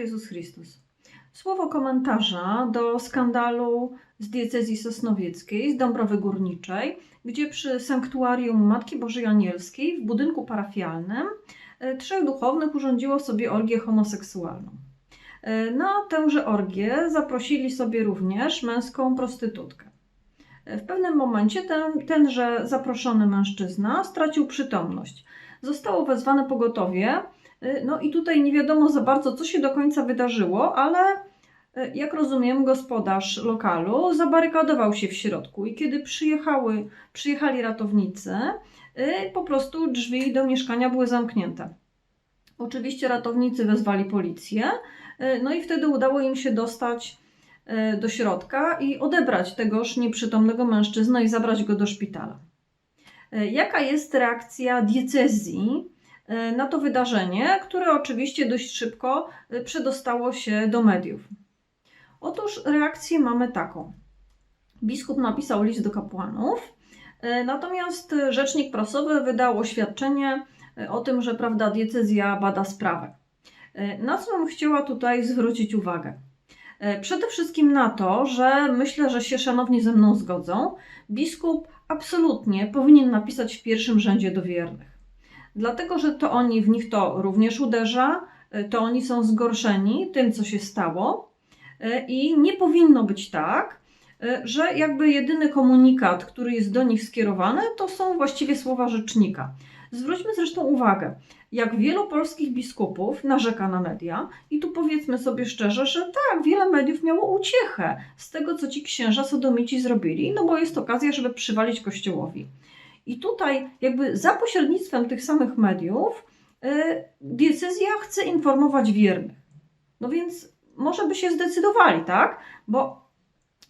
Jezus Chrystus. Słowo komentarza do skandalu z diecezji sosnowieckiej, z Dąbrowy Górniczej, gdzie przy sanktuarium Matki Bożej Anielskiej w budynku parafialnym e, trzech duchownych urządziło sobie orgię homoseksualną. E, Na tęże orgię zaprosili sobie również męską prostytutkę. E, W pewnym momencie ten, tenże zaproszony mężczyzna stracił przytomność. Zostało wezwane pogotowie, no i tutaj nie wiadomo za bardzo, co się do końca wydarzyło, ale y, jak rozumiem, gospodarz lokalu zabarykadował się w środku i kiedy przyjechały, przyjechali ratownicy, y, po prostu drzwi do mieszkania były zamknięte. Oczywiście ratownicy wezwali policję, y, no i wtedy udało im się dostać y, do środka i odebrać tegoż nieprzytomnego mężczyznę i zabrać go do szpitala. Y, Jaka jest reakcja diecezji y, na to wydarzenie, które oczywiście dość szybko y, przedostało się do mediów? Otóż reakcję mamy taką. Biskup napisał list do kapłanów, y, natomiast rzecznik prasowy wydał oświadczenie o tym, że prawda diecezja bada sprawę. Na co bym chciała tutaj zwrócić uwagę? Przede wszystkim na to, że myślę, że się szanowni ze mną zgodzą, biskup absolutnie powinien napisać w pierwszym rzędzie do wiernych. Dlatego, że to oni w nich to również uderza, y, to oni są zgorszeni tym, co się stało y, i nie powinno być tak, y, że jakby jedyny komunikat, który jest do nich skierowany, to są właściwie słowa rzecznika. Zwróćmy zresztą uwagę, jak wielu polskich biskupów narzeka na media, i tu powiedzmy sobie szczerze, że tak, wiele mediów miało uciechę z tego, co ci księża sodomici zrobili, no bo jest okazja, żeby przywalić Kościołowi. I tutaj, jakby za pośrednictwem tych samych mediów, yy, diecezja chce informować wiernych. No więc może by się zdecydowali, tak? Bo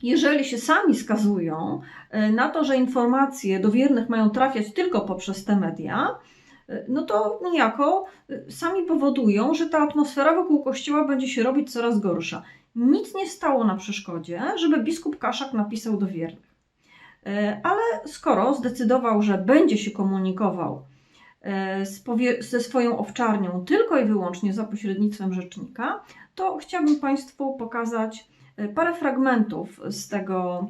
jeżeli się sami skazują y, na to, że informacje do wiernych mają trafiać tylko poprzez te media, y, no to niejako y, sami powodują, że ta atmosfera wokół kościoła będzie się robić coraz gorsza. Nic nie stało na przeszkodzie, żeby biskup Kaszak napisał do wiernych. Y, Ale skoro zdecydował, że będzie się komunikował powie- ze swoją owczarnią tylko i wyłącznie za pośrednictwem rzecznika, to chciałabym Państwu pokazać y, parę fragmentów z, tego,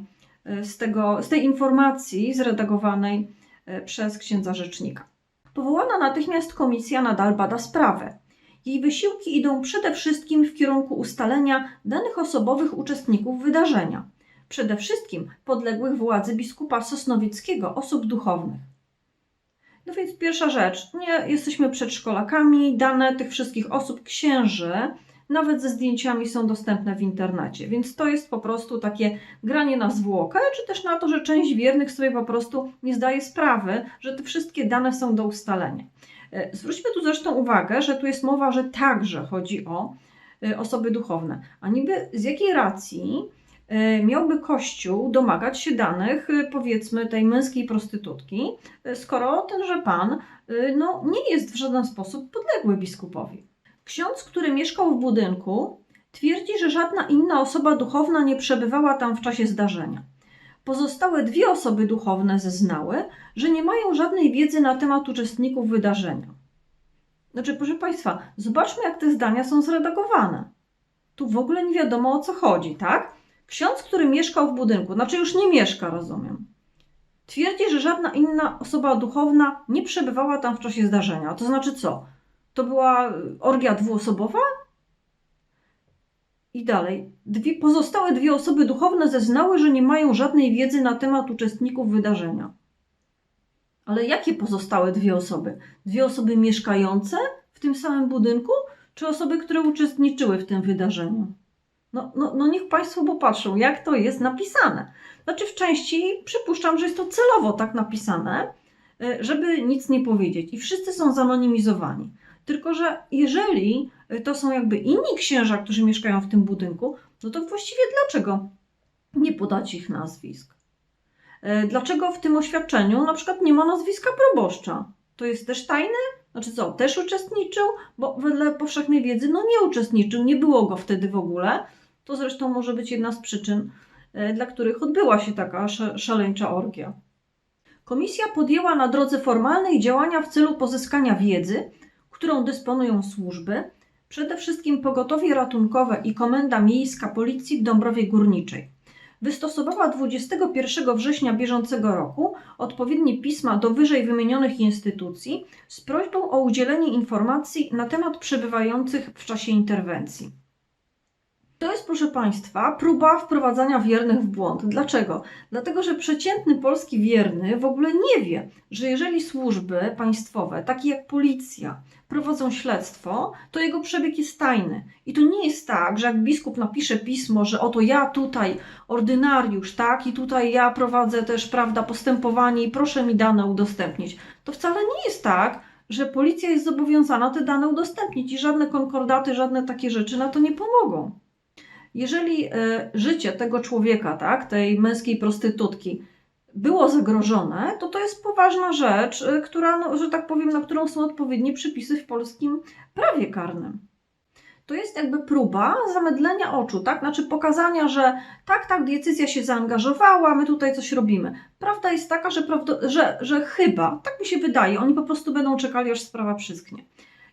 z, tego, z tej informacji zredagowanej przez księdza rzecznika. Powołana natychmiast komisja nadal bada sprawę. Jej wysiłki idą przede wszystkim w kierunku ustalenia danych osobowych uczestników wydarzenia, przede wszystkim podległych władzy biskupa Sosnowieckiego osób duchownych. No więc pierwsza rzecz, nie jesteśmy przedszkolakami, dane tych wszystkich osób księży, nawet ze zdjęciami są dostępne w internecie, więc to jest po prostu takie granie na zwłokę, czy też na to, że część wiernych sobie po prostu nie zdaje sprawy, że te wszystkie dane są do ustalenia. E, Zwróćmy tu zresztą uwagę, że tu jest mowa, że także chodzi o e, osoby duchowne. A niby z jakiej racji miałby Kościół domagać się danych, e, powiedzmy, tej męskiej prostytutki, e, skoro tenże pan e, no, nie jest w żaden sposób podległy biskupowi. Ksiądz, który mieszkał w budynku, twierdzi, że żadna inna osoba duchowna nie przebywała tam w czasie zdarzenia. Pozostałe dwie osoby duchowne zeznały, że nie mają żadnej wiedzy na temat uczestników wydarzenia. Znaczy, proszę Państwa, zobaczmy, jak te zdania są zredagowane. Tu w ogóle nie wiadomo o co chodzi, tak? Ksiądz, który mieszkał w budynku, znaczy już nie mieszka, rozumiem. Twierdzi, że żadna inna osoba duchowna nie przebywała tam w czasie zdarzenia. To znaczy co? To była y, orgia dwuosobowa? I dalej. Dwie, pozostałe dwie osoby duchowne zeznały, że nie mają żadnej wiedzy na temat uczestników wydarzenia. Ale jakie pozostałe dwie osoby? Dwie osoby mieszkające w tym samym budynku, czy osoby, które uczestniczyły w tym wydarzeniu? No, no, no niech Państwo popatrzą, jak to jest napisane. Znaczy, w części przypuszczam, że jest to celowo tak napisane, y, żeby nic nie powiedzieć. I wszyscy są zanonimizowani. Tylko, że jeżeli y, to są jakby inni księża, którzy mieszkają w tym budynku, no to właściwie dlaczego nie podać ich nazwisk? Y, Dlaczego w tym oświadczeniu na przykład nie ma nazwiska proboszcza? To jest też tajne? Znaczy co, też uczestniczył? Bo wedle powszechnej wiedzy no nie uczestniczył, nie było go wtedy w ogóle. To zresztą może być jedna z przyczyn, y, dla których odbyła się taka sz- szaleńcza orgia. Komisja podjęła na drodze formalnej działania w celu pozyskania wiedzy, którą dysponują służby, Przede wszystkim pogotowie ratunkowe i Komenda Miejska Policji w Dąbrowie Górniczej. Wystosowała 21 września bieżącego roku odpowiednie pisma do wyżej wymienionych instytucji z prośbą o udzielenie informacji na temat przebywających w czasie interwencji. To jest, proszę Państwa, próba wprowadzania wiernych w błąd. Dlaczego? Dlatego, że przeciętny polski wierny w ogóle nie wie, że jeżeli służby państwowe, takie jak policja, prowadzą śledztwo, to jego przebieg jest tajny. I to nie jest tak, że jak biskup napisze pismo, że oto ja tutaj, ordynariusz, tak, i tutaj ja prowadzę też, prawda, postępowanie i proszę mi dane udostępnić. To wcale nie jest tak, że policja jest zobowiązana te dane udostępnić i żadne konkordaty, żadne takie rzeczy na to nie pomogą. Jeżeli e, życie tego człowieka, tak, tej męskiej prostytutki, było zagrożone, to to jest poważna rzecz, e, która, no, że tak powiem, na którą są odpowiednie przepisy w polskim prawie karnym. To jest jakby próba zamydlenia oczu, tak? Znaczy pokazania, że tak, tak, decyzja się zaangażowała, my tutaj coś robimy. Prawda jest taka, że, że, że chyba, tak mi się wydaje, oni po prostu będą czekali, aż sprawa przysknie.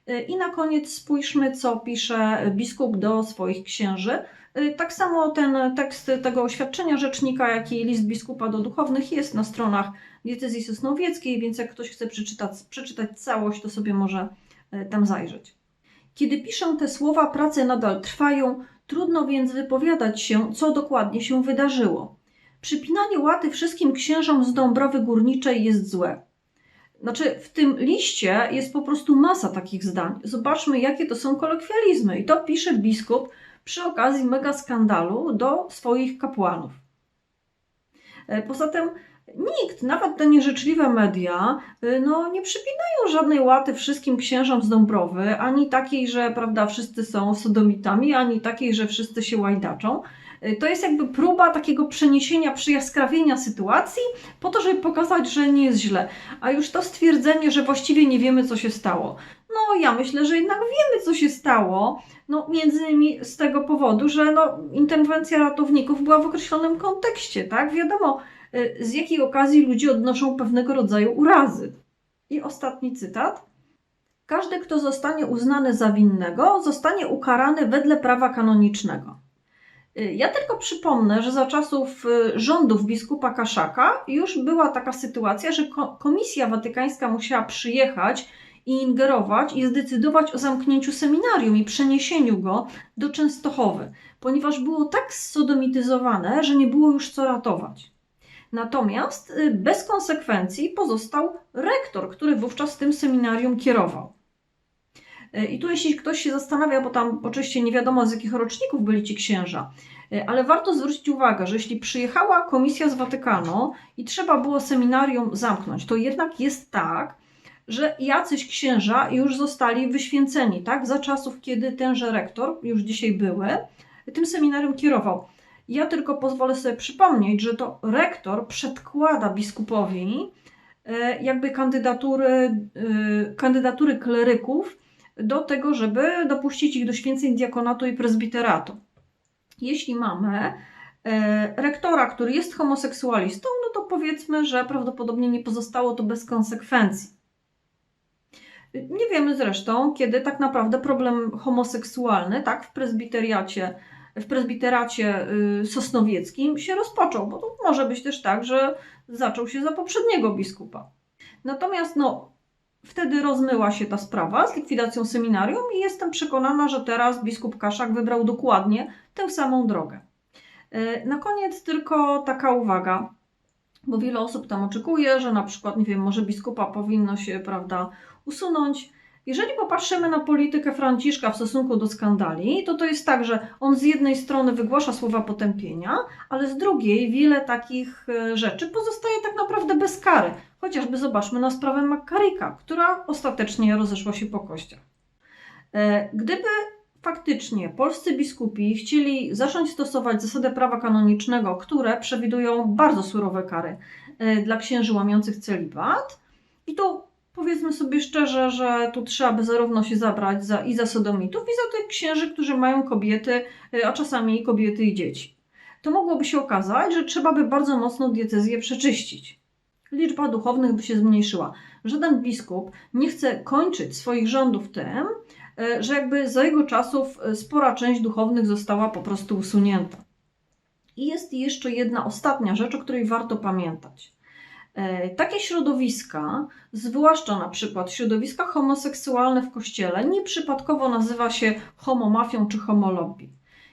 E, I na koniec spójrzmy, co pisze biskup do swoich księży. E, Tak samo ten tekst tego oświadczenia rzecznika, jak i list biskupa do duchownych jest na stronach diecezji sosnowieckiej, więc jak ktoś chce przeczytać, przeczytać całość, to sobie może e, tam zajrzeć. Kiedy piszę te słowa, prace nadal trwają, trudno więc wypowiadać się, co dokładnie się wydarzyło. Przypinanie łaty wszystkim księżom z Dąbrowy Górniczej jest złe. Znaczy, w tym liście jest po prostu masa takich zdań. Zobaczmy, jakie to są kolokwializmy. I to pisze biskup przy okazji mega skandalu do swoich kapłanów. E, Poza tym nikt, nawet te nieżyczliwe media, y, no, nie przypinają żadnej łaty wszystkim księżom z Dąbrowy, ani takiej, że prawda, wszyscy są sodomitami, ani takiej, że wszyscy się łajdaczą. Y, To jest jakby próba takiego przeniesienia, przyjaskrawienia sytuacji, po to, żeby pokazać, że nie jest źle. A już to stwierdzenie, że właściwie nie wiemy, co się stało. No, ja myślę, że jednak wiemy, co się stało. No, między innymi z tego powodu, że no, interwencja ratowników była w określonym kontekście, tak? Wiadomo, y, z jakiej okazji ludzie odnoszą pewnego rodzaju urazy. I ostatni cytat. Każdy, kto zostanie uznany za winnego, zostanie ukarany wedle prawa kanonicznego. Y, Ja tylko przypomnę, że za czasów y, rządów biskupa Kaszaka już była taka sytuacja, że ko- Komisja Watykańska musiała przyjechać i ingerować i zdecydować o zamknięciu seminarium i przeniesieniu go do Częstochowy, ponieważ było tak sodomityzowane, że nie było już co ratować. Natomiast y, bez konsekwencji pozostał rektor, który wówczas tym seminarium kierował. Y, I tu, jeśli ktoś się zastanawia, bo tam oczywiście nie wiadomo z jakich roczników byli ci księża, y, ale warto zwrócić uwagę, że jeśli przyjechała komisja z Watykanu i trzeba było seminarium zamknąć, to jednak jest tak, że jacyś księża już zostali wyświęceni, tak? Za czasów, kiedy tenże rektor, już dzisiaj były, tym seminarium kierował. Ja tylko pozwolę sobie przypomnieć, że to rektor przedkłada biskupowi e, jakby kandydatury, e, kandydatury kleryków do tego, żeby dopuścić ich do święceń diakonatu i prezbiteratu. Jeśli mamy e, rektora, który jest homoseksualistą, no to powiedzmy, że prawdopodobnie nie pozostało to bez konsekwencji. Nie wiemy zresztą, kiedy tak naprawdę problem homoseksualny, tak, w prezbiteriacie, w prezbiteracie y, sosnowieckim się rozpoczął, bo to może być też tak, że zaczął się za poprzedniego biskupa. Natomiast no, wtedy rozmyła się ta sprawa z likwidacją seminarium i jestem przekonana, że teraz biskup Kaszak wybrał dokładnie tę samą drogę. Y, Na koniec tylko taka uwaga, bo wiele osób tam oczekuje, że na przykład, nie wiem, może biskupa powinno się, prawda, usunąć. Jeżeli popatrzymy na politykę Franciszka w stosunku do skandali, to to jest tak, że on z jednej strony wygłasza słowa potępienia, ale z drugiej wiele takich e, rzeczy pozostaje tak naprawdę bez kary. Chociażby zobaczmy na sprawę McCarricka, która ostatecznie rozeszła się po kościach. E, Gdyby faktycznie polscy biskupi chcieli zacząć stosować zasadę prawa kanonicznego, które przewidują bardzo surowe kary e, dla księży łamiących celibat, i to powiedzmy sobie szczerze, że tu trzeba by zarówno się zabrać za, i za sodomitów, i za tych księży, którzy mają kobiety, y, a czasami i kobiety i dzieci. To mogłoby się okazać, że trzeba by bardzo mocno diecezję przeczyścić. Liczba duchownych by się zmniejszyła. Żaden biskup nie chce kończyć swoich rządów tym, e, że jakby za jego czasów e, spora część duchownych została po prostu usunięta. I jest jeszcze jedna ostatnia rzecz, o której warto pamiętać. E, Takie środowiska, zwłaszcza na przykład środowiska homoseksualne w kościele, nieprzypadkowo nazywa się homomafią czy homolobby.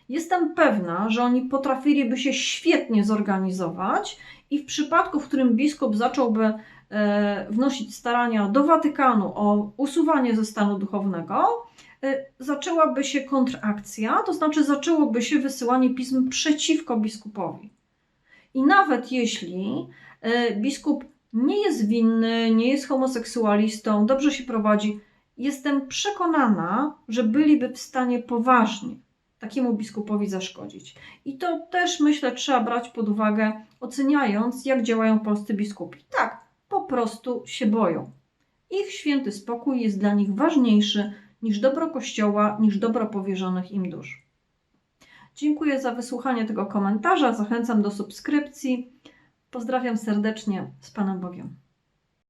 Jestem pewna, że oni potrafiliby się świetnie zorganizować i w przypadku, w którym biskup zacząłby e, wnosić starania do Watykanu o usuwanie ze stanu duchownego, e, zaczęłaby się kontrakcja, to znaczy zaczęłoby się wysyłanie pism przeciwko biskupowi. I nawet jeśli biskup nie jest winny, nie jest homoseksualistą, dobrze się prowadzi, jestem przekonana, że byliby w stanie poważnie takiemu biskupowi zaszkodzić. I to też myślę trzeba brać pod uwagę, oceniając, jak działają polscy biskupi. Tak, po prostu się boją. Ich święty spokój jest dla nich ważniejszy niż dobro Kościoła, niż dobro powierzonych im dusz. Dziękuję za wysłuchanie tego komentarza. Zachęcam do subskrypcji. Pozdrawiam serdecznie z Panem Bogiem.